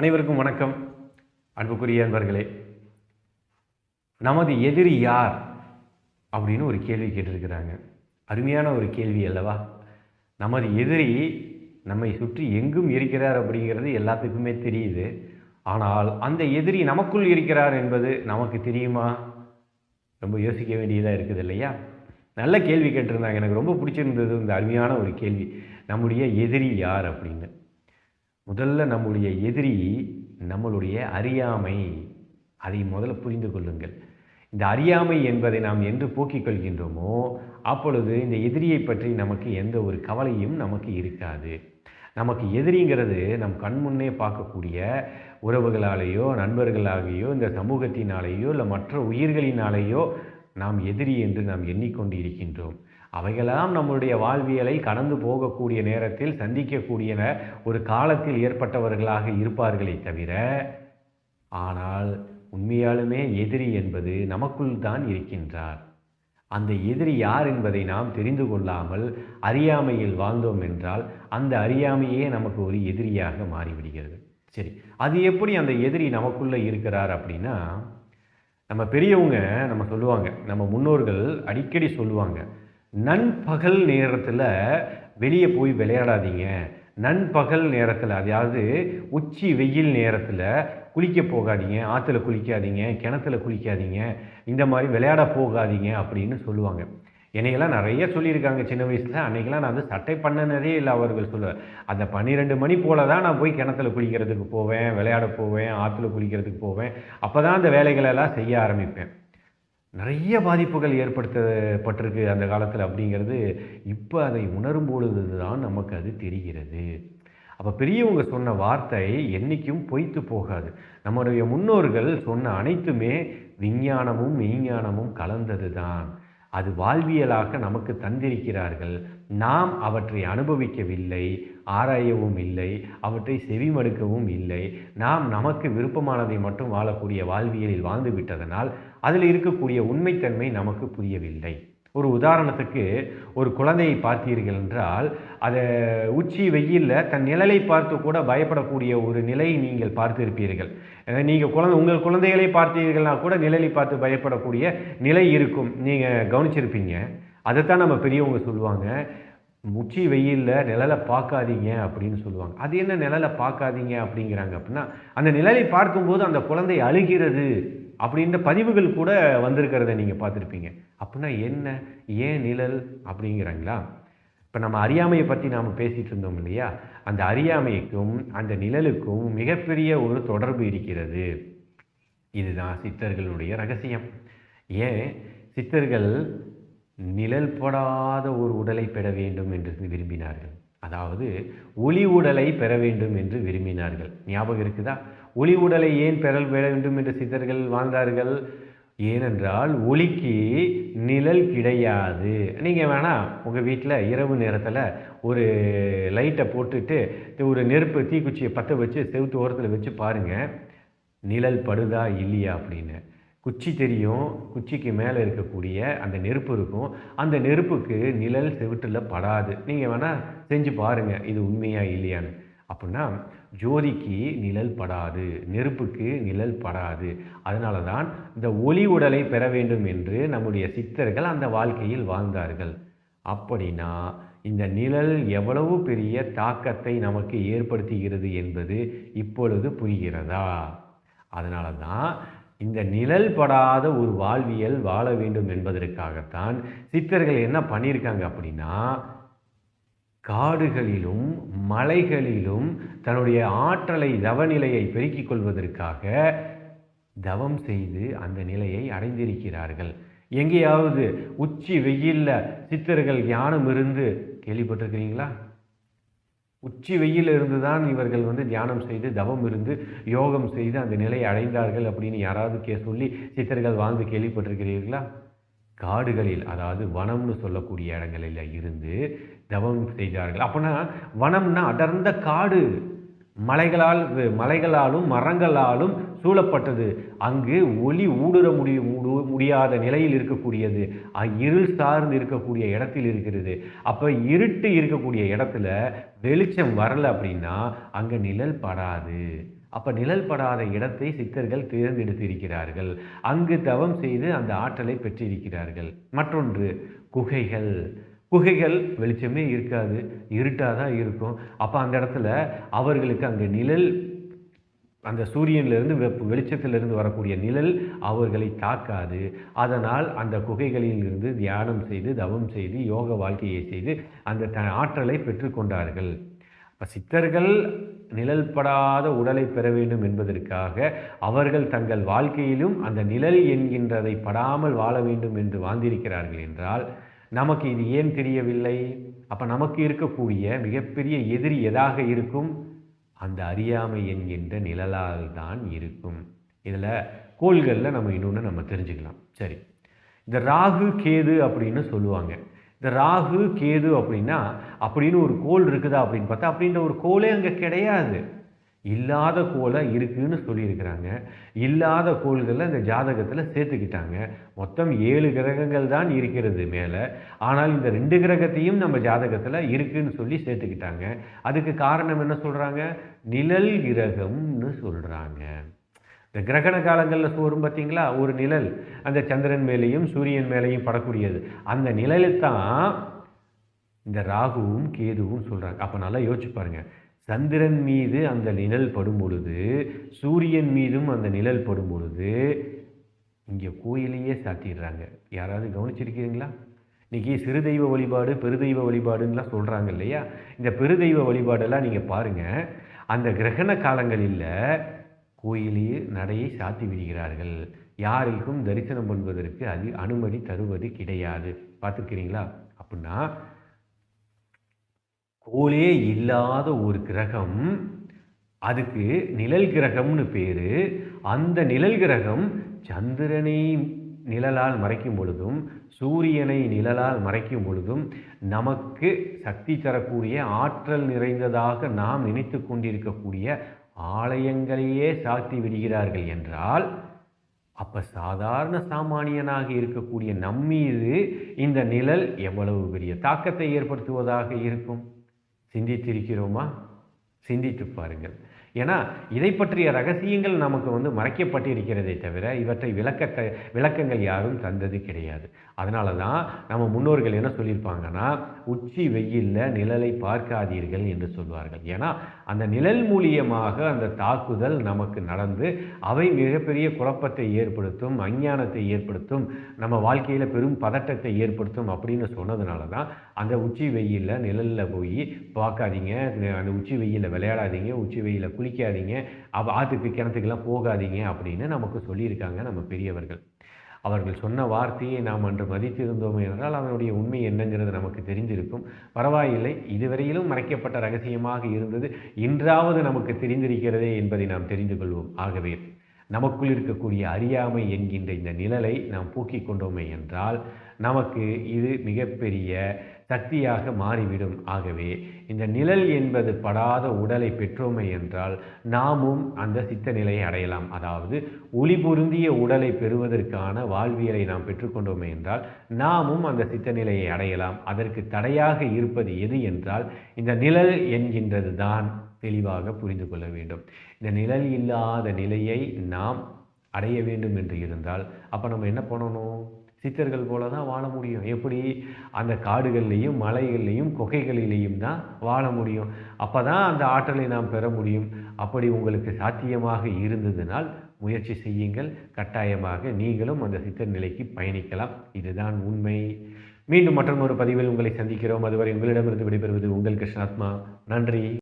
அனைவருக்கும் வணக்கம். அன்புக்குரிய அன்பர்களே நமது எதிரி யார் அப்படின்னு ஒரு கேள்வி கேட்டிருக்கிறாங்க. அருமையான ஒரு கேள்வி அல்லவா? நமது எதிரி நம்மை சுற்றி எங்கும் இருக்கிறார் அப்படிங்கிறது எல்லாத்துக்குமே தெரியுது. ஆனால் அந்த எதிரி நமக்குள் இருக்கிறார் என்பது நமக்கு தெரியுமா? ரொம்ப யோசிக்க வேண்டியதாக இருக்குது இல்லையா? நல்ல கேள்வி கேட்டிருந்தாங்க. எனக்கு ரொம்ப பிடிச்சிருந்தது இந்த அருமையான ஒரு கேள்வி. நம்முடைய எதிரி யார் அப்படின்னு. முதல்ல நம்முடைய எதிரி நம்மளுடைய அறியாமை. அதை முதல்ல புரிந்து கொள்ளுங்கள். இந்த அறியாமை என்பதை நாம் என்று போக்கிக் கொள்கின்றோமோ அப்பொழுது இந்த எதிரியை பற்றி நமக்கு எந்த ஒரு கவலையும் நமக்கு இருக்காது. நமக்கு எதிரிங்கிறது நம் கண் முன்னே பார்க்கக்கூடிய உறவுகளாலேயோ நண்பர்களாலேயோ இந்த சமூகத்தினாலேயோ இல்லை மற்ற உயிர்களினாலேயோ நாம் எதிரி என்று நாம் எண்ணிக்கொண்டு இருக்கின்றோம். அவைகளெல்லாம் நம்முடைய வாழ்வியலை கடந்து போகக்கூடிய நேரத்தில் சந்திக்கக்கூடியன ஒரு காலத்தில் ஏற்பட்டவர்களாக இருப்பார்களே தவிர ஆனால் உண்மையாலுமே எதிரி என்பது நமக்குள் தான் இருக்கின்றார். அந்த எதிரி யார் என்பதை நாம் தெரிந்து கொள்ளாமல் அறியாமையில் வாழ்ந்தோம் என்றால் அந்த அறியாமையே நமக்கு ஒரு எதிரியாக மாறிவிடுகிறது. சரி அது எப்படி அந்த எதிரி நமக்குள்ளே இருக்கிறார் அப்படின்னா நம்ம பெரியவங்க நம்ம சொல்லுவாங்க நம்ம முன்னோர்கள் அடிக்கடி சொல்லுவாங்க நண்பகல் நேரத்தில் வெளியே போய் விளையாடாதீங்க. நண்பகல் நேரத்தில் அதாவது உச்சி வெயில் நேரத்தில் குளிக்க போகாதீங்க ஆற்றுல குளிக்காதீங்க கிணத்துல குளிக்காதீங்க இந்த மாதிரி விளையாட போகாதீங்க அப்படின்னு சொல்லுவாங்க. என்னையெல்லாம் நிறைய சொல்லியிருக்காங்க சின்ன வயசில். அன்றைக்கெல்லாம் நான் வந்து சட்டை பண்ணினதே இல்லை அவர்கள் சொல்ல அந்த பன்னிரெண்டு மணி போல தான் நான் போய் கிணத்துல குளிக்கிறதுக்கு போவேன் விளையாட போவேன் ஆற்றுல குளிக்கிறதுக்கு போவேன். அப்போ தான் அந்த வேலைகளெல்லாம் செய்ய ஆரம்பிப்பேன். நிறைய பாதிப்புகள் ஏற்படுத்தப்பட்டிருக்கு அந்த காலத்தில் அப்படிங்கிறது இப்போ அதை உணரும் பொழுது தான் நமக்கு அது தெரிகிறது. அப்போ பெரியவங்க சொன்ன வார்த்தை என்றைக்கும் பொய்த்து போகாது. நம்முடைய முன்னோர்கள் சொன்ன அனைத்துமே விஞ்ஞானமும் மெய்ஞானமும் கலந்தது தான் அது வாழ்வியலாக நமக்கு தந்திருக்கிறார்கள். நாம் அவற்றை அனுபவிக்கவில்லை ஆராயவும் இல்லை அவற்றை செவிமடுக்கவும் இல்லை. நாம் நமக்கு விருப்பமானதை மட்டும் வாழக்கூடிய வாழ்வியலில் வாழ்ந்து விட்டதனால் அதில் இருக்கக்கூடிய உண்மைத்தன்மை நமக்கு புரியவில்லை. ஒரு உதாரணத்துக்கு ஒரு குழந்தையை பார்த்தீர்கள் என்றால் அதை உச்சி வெயிலில் தன் நிழலை பார்த்து கூட பயப்படக்கூடிய ஒரு நிலையை நீங்கள் பார்த்திருப்பீர்கள். நீங்கள் குழந்தை உங்கள் குழந்தைகளை பார்த்தீர்கள்னா கூட நிழலை பார்த்து பயப்படக்கூடிய நிலை இருக்கும். நீங்கள் கவனிச்சிருப்பீங்க. அதைத்தான் நம்ம பெரியவங்க சொல்லுவாங்க முச்சி வெயிலில் நிழலை பார்க்காதீங்க அப்படின்னு சொல்லுவாங்க. அது என்ன நிழலை பார்க்காதீங்க அப்படிங்கிறாங்க அப்படின்னா அந்த நிழலை பார்க்கும்போது அந்த குழந்தை அழுகிறது அப்படின்ற பதிவுகள் கூட வந்திருக்கிறத நீங்கள் பார்த்துருப்பீங்க. அப்படின்னா என்ன? ஏன் நிழல் அப்படிங்கிறாங்களா? இப்போ நம்ம அறியாமையை பற்றி நாம் பேசிகிட்டு இருந்தோம் இல்லையா? அந்த அறியாமைக்கும் அந்த நிழலுக்கும் மிகப்பெரிய ஒரு தொடர்பு இருக்கிறது. இதுதான் சித்தர்களுடைய ரகசியம். ஏன்? சித்தர்கள் நிழல் படாத ஒரு உடலை பெற வேண்டும் என்று விரும்பினார்கள். அதாவது ஒளி உடலை பெற வேண்டும் என்று விரும்பினார்கள். ஞாபகம் இருக்குதா? ஒளி உடலை ஏன் பெற வேண்டும் என்று சித்தர்கள் வாழ்ந்தார்கள்? ஏனென்றால் ஒளிக்கு நிழல் கிடையாது. நீங்கள் வேணால் உங்கள் வீட்டில் இரவு நேரத்தில் ஒரு லைட்டை போட்டுட்டு ஒரு நெருப்பு தீக்குச்சியை பற்ற வச்சு செவுத்து ஓரத்தில் வச்சு பாருங்கள் நிழல் படுதா இல்லையா அப்படின்னு. குச்சி தெரியும் குச்சிக்கு மேலே இருக்கக்கூடிய அந்த நெருப்பு இருக்கும். அந்த நெருப்புக்கு நிழல் செவிட்டில் படாது. நீங்கள் வேணால் செஞ்சு பாருங்கள் இது உண்மையாக இல்லையான்னு. அப்படின்னா ஜோதிக்கு நிழல் படாது நெருப்புக்கு நிழல் படாது. அதனால தான் இந்த ஒளி உடலை பெற வேண்டும் என்று நம்முடைய சித்தர்கள் அந்த வாழ்க்கையில் வாழ்ந்தார்கள். அப்படின்னா இந்த நிழல் எவ்வளவு பெரிய தாக்கத்தை நமக்கு ஏற்படுத்துகிறது என்பது இப்பொழுது புரிகிறதா? அதனால தான் இந்த நிழல் படாத ஒரு வாழ்வியல் வாழ வேண்டும் என்பதற்காகத்தான் சித்தர்கள் என்ன பண்ணியிருக்காங்க அப்படின்னா காடுகளிலும் மலைகளிலும் தன்னுடைய ஆற்றலை தவநிலையை பெருக்கிக் கொள்வதற்காக தவம் செய்து அந்த நிலையை அடைந்திருக்கிறார்கள். எங்கேயாவது உச்சி வெயிலில் சித்தர்கள் ஞானம் இருந்து கேள்விப்பட்டிருக்கிறீங்களா? உச்சி வெயில் இருந்து தான் இவர்கள் வந்து தியானம் செய்து தவம் இருந்து யோகம் செய்து அந்த நிலையை அடைந்தார்கள் அப்படின்னு யாராவது கே சொல்லி சித்தர்கள் வாழ்ந்து கேள்விப்பட்டிருக்கிறீர்களா? காடுகளில் அதாவது வனம்னு சொல்லக்கூடிய இடங்களில் இருந்து தவம் செய்தார்கள். அப்போனா வனம்னா அடர்ந்த காடு. மலைகளால் மலைகளாலும் மரங்களாலும் சூழப்பட்டது. அங்கு ஒளி ஊடுற முடிய முடியாத நிலையில் இருக்கக்கூடியது. இருள் சார்ந்து இருக்கக்கூடிய இடத்தில் இருக்கிறது. அப்போ இருட்டு இருக்கக்கூடிய இடத்துல வெளிச்சம் வரல அப்படின்னா அங்கே நிழல் படாது. அப்போ நிழல் படாத இடத்தை சித்தர்கள் தேர்ந்தெடுத்திருக்கிறார்கள். அங்கு தவம் செய்து அந்த ஆற்றலை பெற்றிருக்கிறார்கள். மற்றொன்று குகைகள். குகைகள் வெளிச்சமே இருக்காது இருட்டாக தான் இருக்கும். அப்போ அந்த இடத்துல அவர்களுக்கு அங்கே நிழல் அந்த சூரியனிலிருந்து வெப் வெளிச்சத்திலிருந்து வரக்கூடிய நிழல் அவர்களை தாக்காது. அதனால் அந்த குகைகளில் இருந்து தியானம் செய்து தவம் செய்து யோக வாழ்க்கையை செய்து அந்த த ஆற்றலை பெற்றுக்கொண்டார்கள் இப்போ சித்தர்கள் நிழல் படாத உடலை பெற வேண்டும் என்பதற்காக அவர்கள் தங்கள் வாழ்க்கையிலும் அந்த நிழல் என்கின்றதை படாமல் வாழ வேண்டும் என்று வாழ்ந்திருக்கிறார்கள் என்றால் நமக்கு இது ஏன் தெரியவில்லை? அப்போ நமக்கு இருக்கக்கூடிய மிகப்பெரிய எதிரி எதாக இருக்கும்? அந்த அறியாமை என்கின்ற நிழலால் தான் இருக்கும். இதில் கோள்களில் நம்ம இன்னொன்று நம்ம தெரிஞ்சுக்கலாம். சரி. இந்த ராகு கேது அப்படின்னு சொல்லுவாங்க. இந்த ராகு கேது அப்படின்னா அப்படின்னு ஒரு கோள் இருக்குதா அப்படின்னு பார்த்தா அப்படின்ற ஒரு கோளே அங்கே கிடையாது. இல்லாத கோலை இருக்குன்னு சொல்லியிருக்கிறாங்க. இல்லாத கோள்களை இந்த ஜாதகத்தில் சேர்த்துக்கிட்டாங்க. மொத்தம் ஏழு கிரகங்கள் தான் இருக்கிறது மேலே. ஆனால் இந்த ரெண்டு கிரகத்தையும் நம்ம ஜாதகத்தில் இருக்குதுன்னு சொல்லி சேர்த்துக்கிட்டாங்க. அதுக்கு காரணம் என்ன சொல்கிறாங்க நிழல் கிரகம்னு சொல்கிறாங்க இந்த கிரகண காலங்களில் சோறும் பார்த்தீங்களா? ஒரு நிழல். அந்த சந்திரன் மேலேயும் சூரியன் மேலேயும் படக்கூடியது. அந்த நிழலை தான் இந்த ராகுவும் கேதுவும் சொல்கிறாங்க அப்போ நல்லா யோசிச்சு பாருங்கள் சந்திரன் மீது அந்த நிழல் படும் பொழுது சூரியன் மீதும் அந்த நிழல் படும் பொழுது இங்கே கோயிலையே சாத்திடுறாங்க. யாராவது கவனிச்சிருக்கிறீங்களா? இன்றைக்கி சிறு தெய்வ வழிபாடு பெருதெய்வ வழிபாடுன்னெலாம் சொல்கிறாங்க இல்லையா? இந்த பெருதெய்வ வழிபாடெல்லாம் நீங்கள் பாருங்கள் அந்த கிரகண காலங்களில் கோயிலையே நடையை சாத்தி விடுகிறார்கள். யாருக்கும் தரிசனம் பண்ணுவதற்கு அது அனுமதி தருவது கிடையாது. பார்த்துருக்கிறீங்களா? அப்படின்னா கோலே இல்லாத ஒரு கிரகம் அதுக்கு நிழல் கிரகம்னு பேர். அந்த நிழல் கிரகம் சந்திரனை நிழலால் மறைக்கும் பொழுதும் சூரியனை நிழலால் மறைக்கும் பொழுதும் நமக்கு சக்தி தரக்கூடிய ஆற்றல் நிறைந்ததாக நாம் நினைத்து கொண்டிருக்கக்கூடிய ஆலயங்களையே சாத்தி விடுகிறார்கள் என்றால் அப்போ சாதாரண சாமானியனாக இருக்கக்கூடிய நம்மீது இந்த நிழல் எவ்வளவு பெரிய தாக்கத்தை ஏற்படுத்துவதாக இருக்கும்? சிந்தித்திருக்கிறோமா? சிந்தித்து பாருங்கள். ஏன்னா இதை பற்றிய ரகசியங்கள் நமக்கு வந்து மறைக்கப்பட்டிருக்கிறதே தவிர இவற்றை விளக்க விளக்கங்கள் யாரும் தந்தது கிடையாது. அதனால தான் நம்ம முன்னோர்கள் என்ன சொல்லியிருப்பாங்கன்னா உச்சி வெயிலில் நிழலை பார்க்காதீர்கள் என்று சொல்வார்கள். ஏன்னா அந்த நிழல் மூலியமாக அந்த தாக்குதல் நமக்கு நடந்து அவை மிகப்பெரிய குழப்பத்தை ஏற்படுத்தும் அஞ்ஞானத்தை ஏற்படுத்தும் நம்ம வாழ்க்கையில் பெரும் பதட்டத்தை ஏற்படுத்தும் அப்படின்னு சொன்னதுனால தான் அந்த உச்சி வெயிலில் நிழலில் போய் பார்க்காதீங்க அந்த உச்சி வெயிலில் விளையாடாதீங்க உச்சி வெயிலில் குளிக்காதீங்க அப்போ ஆற்றுக்கு கிணத்துக்கெல்லாம் போகாதீங்க அப்படின்னு நமக்கு சொல்லியிருக்காங்க நம்ம பெரியவர்கள். அவர்கள் சொன்ன வார்த்தையை நாம் அன்று மதித்திருந்தோம் என்றால் அதனுடைய உண்மை என்னங்கிறது நமக்கு தெரிந்திருக்கும். பரவாயில்லை இதுவரையிலும் மறைக்கப்பட்ட ரகசியமாக இருந்தது. இன்றாவது நமக்கு தெரிந்திருக்கிறதே என்பதை நாம் தெரிந்து கொள்வோம். ஆகவே நமக்குள் இருக்கக்கூடிய அறியாமை என்கின்ற இந்த நிழலை நாம் போக்கிக் கொண்டோமே என்றால் நமக்கு இது மிகப்பெரிய சக்தியாக மாறிவிடும். ஆகவே இந்த நிழல் என்பது படாத உடலை பெற்றோமே என்றால் நாமும் அந்த சித்த நிலையை அடையலாம். அதாவது ஒளி பொருந்திய உடலை பெறுவதற்கான வாழ்வியலை நாம் பெற்றுக்கொண்டோமே என்றால் நாமும் அந்த சித்த நிலையை அடையலாம். அதற்கு தடையாக இருப்பது எது என்றால் இந்த நிழல் என்கின்றது தான் தெளிவாக புரிந்து கொள்ள வேண்டும். இந்த நிழல் இல்லாத நிலையை நாம் அடைய வேண்டும் என்று இருந்தால் அப்போ நம்ம என்ன பண்ணணும்? சித்தர்கள் போல தான் வாழ முடியும். எப்படி? அந்த காடுகள்லேயும் மலைகள்லேயும் குகைகளிலேயும் தான் வாழ முடியும். அப்போ தான் அந்த ஆற்றலை நாம் பெற முடியும். அப்படி உங்களுக்கு சாத்தியமாக இருந்ததுனால் முயற்சி செய்யுங்கள். கட்டாயமாக நீங்களும் அந்த சித்தர் நிலைக்கு பயணிக்கலாம். இதுதான் உண்மை. மீண்டும் மற்றொரு பதிவில் உங்களை சந்திக்கிறோம். அதுவரை உங்களிடமிருந்து விடைபெறுவது உங்கள் கிருஷ்ணாத்மா. நன்றி.